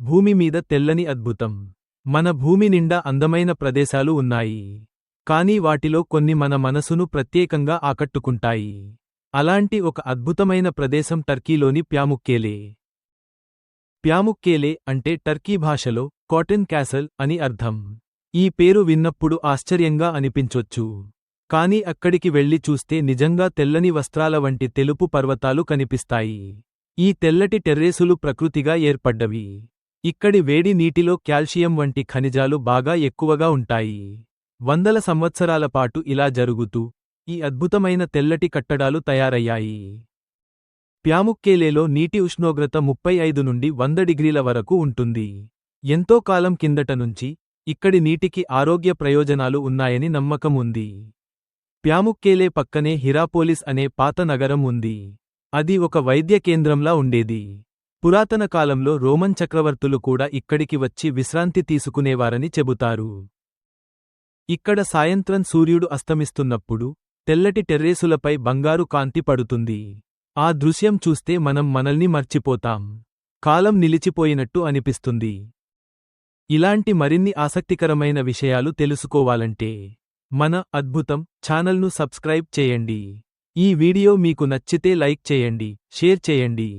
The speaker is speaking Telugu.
భూమి మీద తెల్లని అద్భుతం. మన భూమి నిండా అందమైన ప్రదేశాలు ఉన్నాయి. కానీ వాటిలో కొన్ని మన మనసును ప్రత్యేకంగా ఆకట్టుకుంటాయి. అలాంటి ఒక అద్భుతమైన ప్రదేశం టర్కీలోని ప్యాముక్కేలే. ప్యాముక్కేలే అంటే టర్కీ భాషలో కాటన్ క్యాసల్ అని అర్థం. ఈ పేరు విన్నప్పుడు ఆశ్చర్యంగా అనిపించొచ్చు. కాని అక్కడికి వెళ్ళి చూస్తే నిజంగా తెల్లని వస్త్రాల వంటి తెలుపు పర్వతాలు కనిపిస్తాయి. ఈ తెల్లటి టెర్రేసులు ప్రకృతిగా ఏర్పడ్డవి. ఇక్కడి వేడి నీటిలో కాల్షియం వంటి ఖనిజాలు బాగా ఎక్కువగా ఉంటాయి. వందల సంవత్సరాల పాటు ఇలా జరుగుతూ ఈ అద్భుతమైన తెల్లటి కట్టడాలు తయారయ్యాయి. ప్యాముక్కేలేలో నీటి ఉష్ణోగ్రత ముప్పై ఐదు నుండి వంద డిగ్రీల వరకు ఉంటుంది. ఎంతో కాలం కిందట నుంచి ఇక్కడి నీటికి ఆరోగ్య ప్రయోజనాలు ఉన్నాయని నమ్మకం ఉంది. ప్యాముక్కేలే పక్కనే హిరాపోలిస్ అనే పాత నగరం ఉంది. అది ఒక వైద్య కేంద్రంలా ఉండేది. పురాతన కాలంలో రోమన్ చక్రవర్తులు కూడా ఇక్కడికి వచ్చి విశ్రాంతి తీసుకునేవారని చెబుతారు. ఇక్కడ సాయంత్రం సూర్యుడు అస్తమిస్తున్నప్పుడు తెల్లటి టెర్రేసులపై బంగారు కాంతి పడుతుంది. ఆ దృశ్యం చూస్తే మనం మనల్ని మర్చిపోతాం. కాలం నిలిచిపోయినట్టు అనిపిస్తుంది. ఇలాంటి మరిన్ని ఆసక్తికరమైన విషయాలు తెలుసుకోవాలంటే మన అద్భుతం ఛానల్ను సబ్స్క్రైబ్ చేయండి. ఈ వీడియో మీకు నచ్చితే లైక్ చేయండి షేర్ చేయండి.